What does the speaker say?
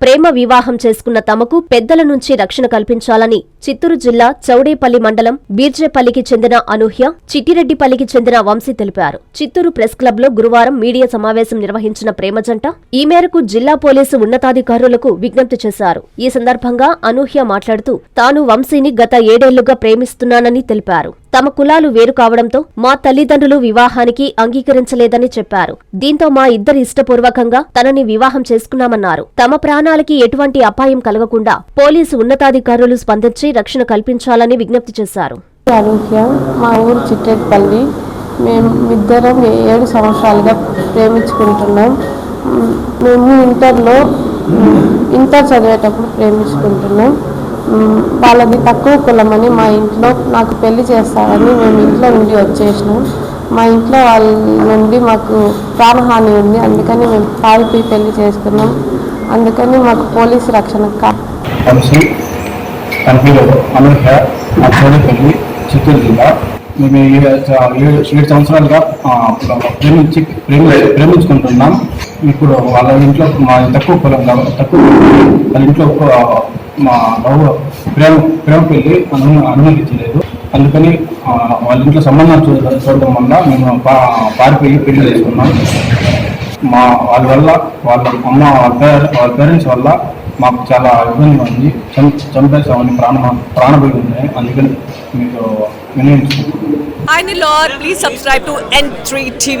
ప్రేమ వివాహం చేసుకున్న తమకు పెద్దల నుంచి రక్షణ కల్పించాలని చిత్తూరు జిల్లా చౌడేపల్లి మండలం బీర్జేపల్లికి చెందిన అనూహ్య చిట్టిరెడ్డిపల్లికి చెందిన వంశీ తెలిపారు. చిత్తూరు ప్రెస్ క్లబ్లో గురువారం మీడియా సమావేశం నిర్వహించిన ప్రేమ జంట ఈ మేరకు జిల్లా పోలీసు ఉన్నతాధికారులకు విజ్ఞప్తి చేశారు. ఈ సందర్భంగా అనూహ్య మాట్లాడుతూ తాను వంశీని గత ఏడేళ్ళుగా ప్రేమిస్తున్నానని తెలిపారు. తమ కులాలు వేరు కావడంతో మా తల్లిదండ్రులు వివాహానికి అంగీకరించలేదని చెప్పారు. దీంతో మా ఇద్దరు ఇష్టపూర్వకంగా తనని వివాహం చేసుకున్నామన్నారు. తమ ప్రాణాలకి ఎటువంటి అపాయం కలగకుండా పోలీసు ఉన్నతాధికారులు స్పందించి రక్షణ కల్పించాలని విజ్ఞప్తి చేశారు. అనూహ్య మా ఊరు చిట్టేపల్లి. మేము ఇద్దరం ఏడు సంవత్సరాలుగా ప్రేమించుకుంటున్నాం. మేము ఇంటర్లో ఇంటర్ చదివేటప్పుడు ప్రేమించుకుంటున్నాం. వాళ్ళది తక్కువ కులమని మా ఇంట్లో నాకు పెళ్ళి చేస్తారని మేము ఇంట్లో నుండి వచ్చేసినాం. మా ఇంట్లో వాళ్ళ నుండి మాకు ప్రాణహాని ఉంది. అందుకని మేము పారిపోయి పెళ్ళి చేసుకున్నాం అందుకని మాకు పోలీసు రక్షణ కంపెనీలో పేరు అనూహ్య మా చిత్తూరు జిల్లా. మేము ఏడు ఏడు సంవత్సరాలుగా ప్రేమించి ప్రేమి ప్రేమించుకుంటున్నాం. ఇప్పుడు వాళ్ళ ఇంట్లో మా తక్కువ పొలం తక్కువ వాళ్ళ ఇంట్లో మా లవ్ ప్రేమ ప్రేమ పెళ్ళి అను అనుమతించలేదు. అందుకని వాళ్ళ ఇంట్లో సంబంధం చూ చూడడం వల్ల మేము పా పారిపోయి పెళ్ళి చేసుకున్నాం. మా వాళ్ళ వల్ల వాళ్ళ అమ్మ వాళ్ళ వాళ్ళ పేరెంట్స్ వల్ల మాకు చాలా ఇబ్బందిగా ఉంది. చం చంపేసామని ప్రాణ ప్రాణభయం ఉన్నాయి అందుకని మీకు వినియోగించుకుంటున్నాను Hi Nilor, please subscribe to N3 TV.